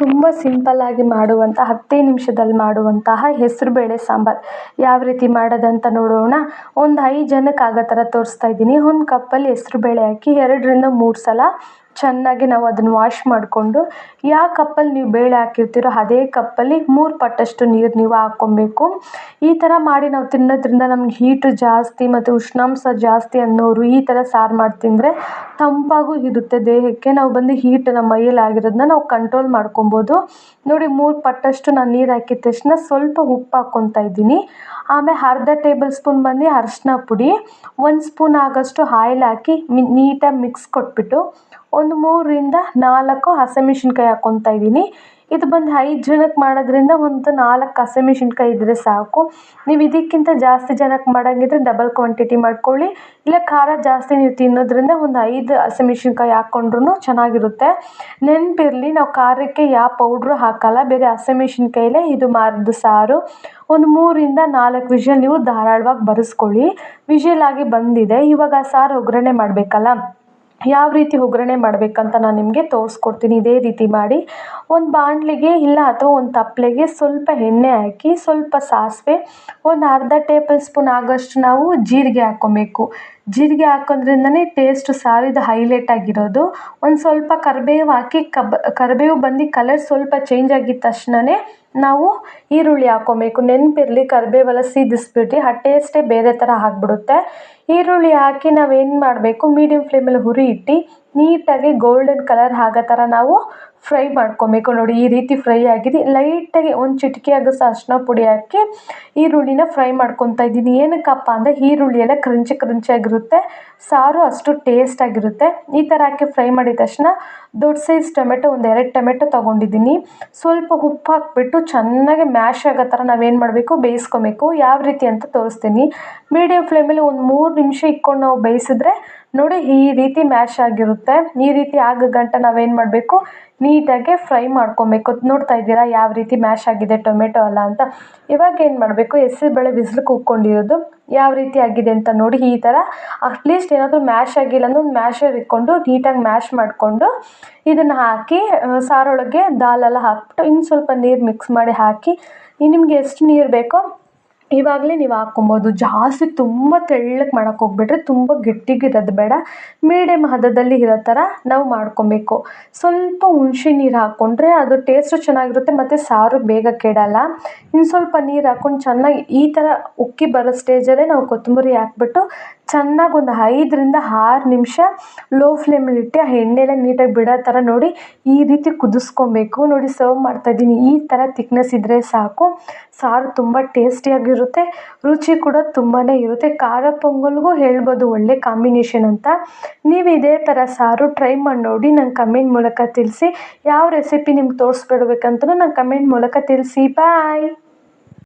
ತುಂಬ ಸಿಂಪಲ್ಲಾಗಿ ಮಾಡುವಂಥ ಹತ್ತೇ ನಿಮಿಷದಲ್ಲಿ ಮಾಡುವಂತಹ ಹೆಸರುಬೇಳೆ ಸಾಂಬಾರು. ಯಾವ ರೀತಿ ಮಾಡೋದಂತ ನೋಡೋಣ. ಒಂದು ಐದು ಜನಕ್ಕೆ ಆಗೋ ಥರ ತೋರಿಸ್ತಾ ಇದ್ದೀನಿ. ಒಂದು ಕಪ್ಪಲ್ಲಿ ಹೆಸ್ರುಬೇಳೆ ಹಾಕಿ, ಎರಡರಿಂದ ಮೂರು ಸಲ ಚೆನ್ನಾಗಿ ನಾವು ಅದನ್ನು ವಾಶ್ ಮಾಡಿಕೊಂಡು ಯಾವ ಕಪ್ಪಲ್ಲಿ ನೀವು ಬೇಳೆ ಹಾಕಿರ್ತೀರೋ ಅದೇ ಕಪ್ಪಲ್ಲಿ ಮೂರು ಪಟ್ಟಷ್ಟು ನೀರು ನೀವು ಹಾಕ್ಕೊಬೇಕು. ಈ ಥರ ಮಾಡಿ ನಾವು ತಿನ್ನೋದ್ರಿಂದ ನಮ್ಗೆ ಹೀಟು ಜಾಸ್ತಿ ಮತ್ತು ಉಷ್ಣಾಂಶ ಜಾಸ್ತಿ ಅನ್ನೋರು ಈ ಥರ ಸಾರು ಮಾಡಿ ತಿಂದರೆ ತಂಪಾಗೂ ಇರುತ್ತೆ. ದೇಹಕ್ಕೆ ನಾವು ಬಂದು ಹೀಟ್ ನಮ್ಮ ಮೈಯಲ್ಲಿ ಆಗಿರೋದನ್ನ ನಾವು ಕಂಟ್ರೋಲ್ ಮಾಡ್ಕೊಬೋದು. ನೋಡಿ ಮೂರು ಪಟ್ಟಷ್ಟು ನಾನು ನೀರು ಹಾಕಿದ ತಕ್ಷಣ ಸ್ವಲ್ಪ ಉಪ್ಪು ಹಾಕ್ಕೊತಾ ಇದ್ದೀನಿ. ಆಮೇಲೆ ಅರ್ಧ ಟೇಬಲ್ ಸ್ಪೂನ್ ಬಂದು ಅರ್ಶಿನ ಪುಡಿ, ಒಂದು ಸ್ಪೂನ್ ಆಗೋಷ್ಟು ಆಯಿಲ್ ಹಾಕಿ ನೀಟಾಗಿ ಮಿಕ್ಸ್ ಕೊಟ್ಬಿಟ್ಟು ಒಂದು ಮೂರರಿಂದ ನಾಲ್ಕು ಹಸಿಮೆಣ್ಸಿನ್ಕಾಯಿ ಹಾಕ್ಕೊತಾ ಇದ್ದೀನಿ. ಇದು ಬಂದು ಐದು ಜನಕ್ಕೆ ಮಾಡೋದ್ರಿಂದ ಒಂದು ನಾಲ್ಕು ಹಸಿಮೆಣ್ಸಿನ್ಕಾಯಿ ಇದ್ದರೆ ಸಾಕು. ನೀವು ಇದಕ್ಕಿಂತ ಜಾಸ್ತಿ ಜನಕ್ಕೆ ಮಾಡೋಂಗಿದ್ರೆ ಡಬಲ್ ಕ್ವಾಂಟಿಟಿ ಮಾಡ್ಕೊಳ್ಳಿ. ಇಲ್ಲ ಖಾರ ಜಾಸ್ತಿ ನೀವು ತಿನ್ನೋದ್ರಿಂದ ಒಂದು ಐದು ಹಸಿಮೆಣ್ಸಿನ್ಕಾಯಿ ಹಾಕ್ಕೊಂಡ್ರೂ ಚೆನ್ನಾಗಿರುತ್ತೆ. ನೆನಪಿರಲಿ, ನಾವು ಖಾರಕ್ಕೆ ಯಾವ ಪೌಡ್ರು ಹಾಕೋಲ್ಲ, ಬೇರೆ ಹಸಿಮೆಣ್ಸಿನ್ಕಾಯಲ್ಲೇ ಇದು ಮಾಡಿದ್ದು ಸಾರು. ಒಂದು ಮೂರರಿಂದ ನಾಲ್ಕು ವಿಷಲ್ ನೀವು ಧಾರಾಳವಾಗಿ ಬರೆಸ್ಕೊಳ್ಳಿ. ವಿಷಲ್ ಆಗಿ ಬಂದಿದೆ. ಇವಾಗ ಸಾರು ಒಗ್ಗರಣೆ ಮಾಡಬೇಕಲ್ಲ? ಯಾವ ರೀತಿ ಒಗ್ಗರಣೆ ಮಾಡಬೇಕಂತ ನಾನು ನಿಮಗೆ ತೋರಿಸ್ಕೊಡ್ತೀನಿ. ಇದೇ ರೀತಿ ಮಾಡಿ ಒಂದು ಬಾಣಲಿಗೆ ಇಲ್ಲ ಅಥವಾ ಒಂದು ತಪ್ಪಲೆಗೆ ಸ್ವಲ್ಪ ಎಣ್ಣೆ ಹಾಕಿ ಸ್ವಲ್ಪ ಸಾಸಿವೆ, ಒಂದು ಅರ್ಧ ಟೇಬಲ್ ಸ್ಪೂನ್ ಆಗೋಷ್ಟು ನಾವು ಜೀರಿಗೆ ಹಾಕ್ಕೊಬೇಕು ಜೀರಿಗೆ ಹಾಕೋದ್ರಿಂದನೇ ಟೇಸ್ಟ್ ಸಾರಿದ ಹೈಲೈಟ್ ಆಗಿರೋದು. ಒಂದು ಸ್ವಲ್ಪ ಕರಿಬೇವು ಹಾಕಿ ಕಬ್, ಕರಿಬೇವು ಬಂದು ಕಲರ್ ಸ್ವಲ್ಪ ಚೇಂಜ್ ಆಗಿದ ತಕ್ಷಣವೇ ನಾವು ಈರುಳ್ಳಿ ಹಾಕ್ಕೊಬೇಕು. ನೆನಪಿರಲಿ ಕರಿಬೇವೆಲ್ಲ ಸೀದಿಸ್ಬಿಟ್ಟು ಆ ಟೇಸ್ಟೇ ಬೇರೆ ಥರ ಆಗಿಬಿಡುತ್ತೆ ಈರುಳ್ಳಿ ಹಾಕಿ ನಾವೇನು ಮಾಡಬೇಕು? ಮೀಡಿಯಮ್ ಫ್ಲೇಮಲ್ಲಿ ಹುರಿ ಇಟ್ಟು ನೀಟಾಗಿ ಗೋಲ್ಡನ್ ಕಲರ್ ಆಗೋ ಥರ ನಾವು ಫ್ರೈ ಮಾಡ್ಕೊಬೇಕು. ನೋಡಿ, ಈ ರೀತಿ ಫ್ರೈ ಆಗಿದೆ. ಲೈಟಾಗಿ ಒಂದು ಚಿಟಿಕೆ ಆಗೋಷ್ಟು ಅರಿಶಿನ ಪುಡಿ ಹಾಕಿ ಈರುಳ್ಳಿನ ಫ್ರೈ ಮಾಡ್ಕೊತಾ ಇದ್ದೀನಿ. ಏನಕ್ಕಪ್ಪ ಅಂದರೆ, ಈರುಳ್ಳಿ ಎಲ್ಲ ಕ್ರಂಚಿ ಕ್ರಂಚಿಯಾಗಿರುತ್ತೆ ಸಾರು ಅಷ್ಟು ಟೇಸ್ಟಾಗಿರುತ್ತೆ ಈ ಥರ ಹಾಕಿ ಫ್ರೈ ಮಾಡಿದ ತಕ್ಷಣ ದೊಡ್ಡ ಸೈಜ್ ಟೊಮೆಟೊ, ಒಂದು ಎರಡು ಟೊಮೆಟೊ ತೊಗೊಂಡಿದ್ದೀನಿ. ಸ್ವಲ್ಪ ಉಪ್ಪು ಹಾಕ್ಬಿಟ್ಟು ಚೆನ್ನಾಗಿ ಮ್ಯಾಶ್ ಆಗೋ ಥರ ನಾವೇನು ಮಾಡಬೇಕು? ಬೇಯಿಸ್ಕೊಬೇಕು. ಯಾವ ರೀತಿ ಅಂತ ತೋರಿಸ್ತೀನಿ. ಮೀಡಿಯಮ್ ಫ್ಲೇಮಲ್ಲಿ ಒಂದು ಮೂರು ನಿಮಿಷ ಇಕ್ಕೊಂಡು ನಾವು ಬೇಯಿಸಿದ್ರೆ ನೋಡಿ, ಈ ರೀತಿ ಮ್ಯಾಶ್ ಆಗಿರುತ್ತೆ. ಈ ರೀತಿ ಆಗೋ ಗಂಟ ನಾವೇನು ಮಾಡಬೇಕು? ನೀಟಾಗಿ ಫ್ರೈ ಮಾಡ್ಕೊಬೇಕು. ನೋಡ್ತಾ ಇದ್ದೀರಾ ಯಾವ ರೀತಿ ಮ್ಯಾಶ್ ಆಗಿದೆ ಟೊಮೆಟೊ ಅಲ್ಲ ಅಂತ. ಇವಾಗ ಏನು ಮಾಡಬೇಕು? ಹೆಸ್ರುಬೇಳೆ ಬಿಸಿಲು ಕುಕ್ಕೊಂಡಿರೋದು ಯಾವ ರೀತಿ ಆಗಿದೆ ಅಂತ ನೋಡಿ, ಈ ಥರ ಅಟ್ಲೀಸ್ಟ್ ಏನಾದರೂ ಮ್ಯಾಶ್ ಆಗಿಲ್ಲ ಅಂದ್ರೆ ಒಂದು ಮ್ಯಾಶರ್ ಇಟ್ಕೊಂಡು ನೀಟಾಗಿ ಮ್ಯಾಶ್ ಮಾಡಿಕೊಂಡು ಇದನ್ನು ಹಾಕಿ ಸಾರೊಳಗೆ ದಾಲೆಲ್ಲ ಹಾಕ್ಬಿಟ್ಟು ಇನ್ನು ಸ್ವಲ್ಪ ನೀರು ಮಿಕ್ಸ್ ಮಾಡಿ ಹಾಕಿ ನಿಮ್ಗೆ ಎಷ್ಟು ನೀರು ಬೇಕೋ ಇವಾಗಲೇ ನೀವು ಹಾಕ್ಕೊಬೋದು. ಜಾಸ್ತಿ ತುಂಬ ತೆಳ್ಳಗೆ ಮಾಡೋಕೆ ಹೋಗ್ಬಿಟ್ರೆ ತುಂಬ ಗಟ್ಟಿಗಿರೋದು ಬೇಡ. ಮೀಡಿಯಮ್ ಹದದಲ್ಲಿ ಇರೋ ಥರ ನಾವು ಮಾಡ್ಕೊಬೇಕು. ಸ್ವಲ್ಪ ಹುಣ್ಸೆ ನೀರು ಹಾಕ್ಕೊಂಡ್ರೆ ಅದು ಟೇಸ್ಟು ಚೆನ್ನಾಗಿರುತ್ತೆ ಮತ್ತು ಸಾರು ಬೇಗ ಕೆಡೋಲ್ಲ. ಇನ್ನು ಸ್ವಲ್ಪ ನೀರು ಹಾಕ್ಕೊಂಡು ಚೆನ್ನಾಗಿ ಈ ಥರ ಉಕ್ಕಿ ಬರೋ ಸ್ಟೇಜಲ್ಲೇ ನಾವು ಕೊತ್ತಂಬರಿ ಹಾಕ್ಬಿಟ್ಟು ಚೆನ್ನಾಗಿ ಒಂದು ಐದರಿಂದ ಆರು ನಿಮಿಷ ಲೋ ಫ್ಲೇಮಲ್ಲಿ ಇಟ್ಟು ಆ ಎಣ್ಣೆಲ್ಲ ನೀಟಾಗಿ ಬಿಡೋ ಥರ ನೋಡಿ ಈ ರೀತಿ ಕುದಿಸ್ಕೊಬೇಕು. ನೋಡಿ ಸರ್ವ್ ಮಾಡ್ತಾಯಿದ್ದೀನಿ ಈ ಥರ ತಿಕ್ನೆಸ್ ಇದ್ದರೆ ಸಾಕು. ಸಾರು ತುಂಬ ಟೇಸ್ಟಿಯಾಗಿರುತ್ತೆ ರುಚಿ ಕೂಡ ತುಂಬಾ ಇರುತ್ತೆ. ಖಾರ ಪೊಂಗಲ್ಗೂ ಹೇಳ್ಬೋದು ಒಳ್ಳೆ ಕಾಂಬಿನೇಷನ್ ಅಂತ. ನೀವು ಇದೇ ಥರ ಸಾರು ಟ್ರೈ ಮಾಡಿ ನೋಡಿ ನಂಗೆ ಕಮೆಂಟ್ ಮೂಲಕ ತಿಳಿಸಿ. ಯಾವ ರೆಸಿಪಿ ನಿಮ್ಗೆ ತೋರಿಸ್ಬಿಡ್ಬೇಕಂತಲೂ ನಂಗೆ ಕಮೆಂಟ್ ಮೂಲಕ ತಿಳಿಸಿ. ಬಾಯ್